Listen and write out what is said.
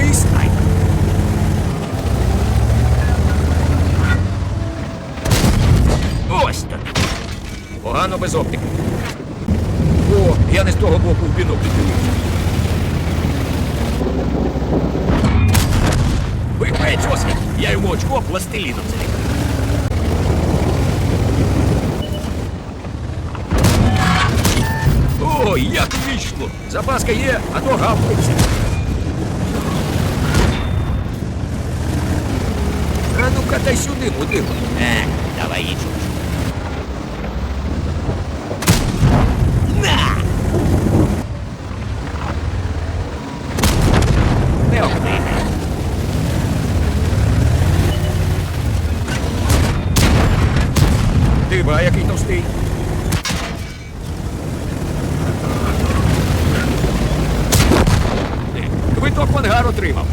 якийсь. Ось так. Погано без оптики. О, я не з того боку в бінокль дивився. Вигнець освіт. Я йому очко пластиліном залікаю. Ой, як вічно! Запаска є, а то гавкується. А катай сюди, мудило. Е, давай їй. На! Не обдивай. Дива, який товстий. Квиток в ангар отримав.